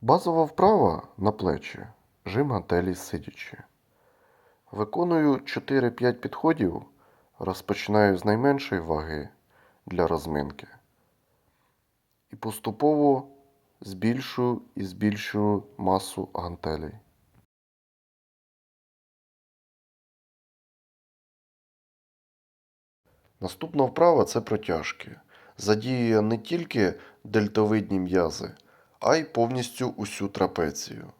Базова вправа на плечі. Жим гантелі сидячи. Виконую 4-5 підходів. Розпочинаю з найменшої ваги для розминки. І поступово збільшую і збільшую масу гантелей. Наступна вправа це протяжки. Задіює не тільки дельтовидні м'язи, а й повністю усю трапецію.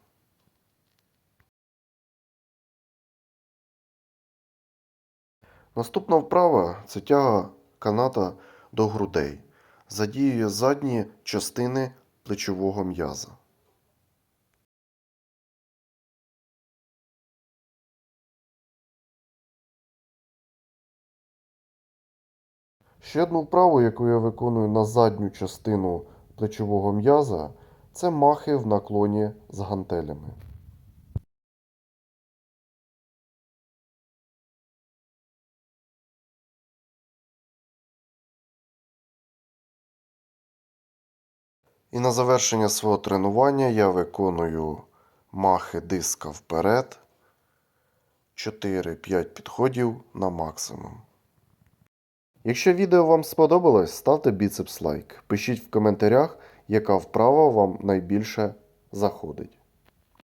Наступна вправа це тяга каната до грудей. Задіює задні частини плечового м'яза. Ще одну вправу, яку я виконую на задню частину плечового м'яза, це махи в наклоні з гантелями. І на завершення свого тренування я виконую махи диска вперед. 4-5 підходів на максимум. Якщо відео вам сподобалось, ставте біцепс лайк. Пишіть в коментарях, яка вправа вам найбільше заходить.